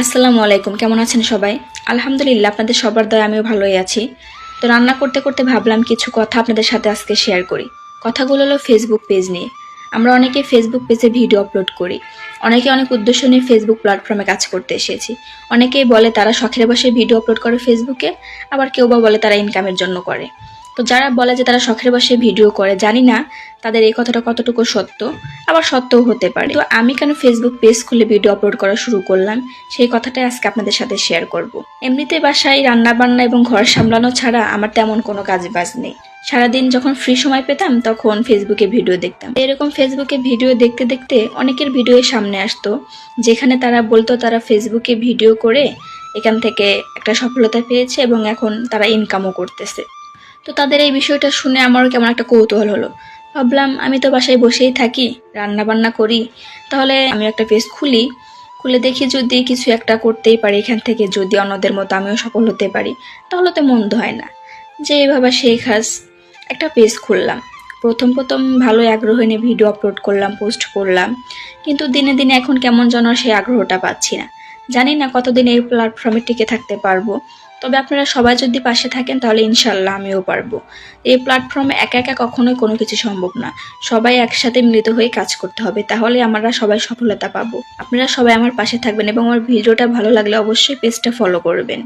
আসসালামু আলাইকুম, কেমন আছেন সবাই? আলহামদুলিল্লাহ, আপনাদের সবার দয়, আমিও ভালোই আছি। তো রান্না করতে করতে ভাবলাম কিছু কথা আপনাদের সাথে আজকে শেয়ার করি। কথাগুলো হলো ফেসবুক পেজ নিয়ে। আমরা অনেকে ফেসবুক পেজে ভিডিও আপলোড করি। অনেকে অনেক উদ্দেশ্য নিয়ে ফেসবুক প্ল্যাটফর্মে কাজ করতে এসেছি। অনেকেই বলে তারা শখের বসে ভিডিও আপলোড করে ফেসবুকে আবার কেউ বা বলে তারা ইনকামের জন্য করে। তো যারা বলে যে তারা শখের বসে ভিডিও করে, জানি না তাদের এই কথাটা কতটুকু সত্য, আবার সত্যও হতে পারে। তো আমি কেন ফেসবুক পেজ খুলে ভিডিও আপলোড করা শুরু করলাম, সেই কথাটাই আজকে আপনাদের সাথে শেয়ার করব। এমনিতে বাসায় রান্না বান্না এবং ঘর সামলানো ছাড়া আমার তেমন কোনো কাজ বাজ নেই। সারাদিন যখন ফ্রি সময় পেতাম, তখন ফেসবুকে ভিডিও দেখতাম। এরকম ফেসবুকে ভিডিও দেখতে দেখতে অনেকের ভিডিও সামনে আসতো, যেখানে তারা বলতো তারা ফেসবুকে ভিডিও করে এখান থেকে একটা সফলতা পেয়েছে এবং এখন তারা ইনকামও করতেছে। তো তাদের এই বিষয়টা শুনে আমারও কেমন একটা কৌতূহল হলো। ভাবলাম, আমি তো বাসায় বসেই থাকি রান্না বান্না করি, তাহলে আমি একটা পেজ খুলি। খুলে দেখি যদি কিছু একটা করতেই পারি এখান থেকে, যদি অন্যদের মতো আমিও সফল হতে পারি, তাহলে তো মন্দ হয় না। যে এইভাবে সেই খাস একটা পেজ খুললাম। প্রথম প্রথম ভালো আগ্রহ নিয়ে ভিডিও আপলোড করলাম পোস্ট করলাম, কিন্তু দিনে দিনে এখন কেমন যেন সেই আগ্রহটা পাচ্ছি না। জানি না কতদিন এই প্ল্যাটফর্মে টিকে থাকতে পারব তবে আপনারা সবাই যদি পাশে থাকেন, তাহলে ইনশাল্লাহ আমিও পারব। এই প্ল্যাটফর্মে একা একা কখনোই কোনো কিছু সম্ভব না। সবাই একসাথে মিলিত হয়ে কাজ করতে হবে, তাহলে আমরা সবাই সফলতা পাবো। আপনারা সবাই আমার পাশে থাকবেন এবং আমার ভিডিওটা ভালো লাগলে অবশ্যই পেজটা ফলো করবেন।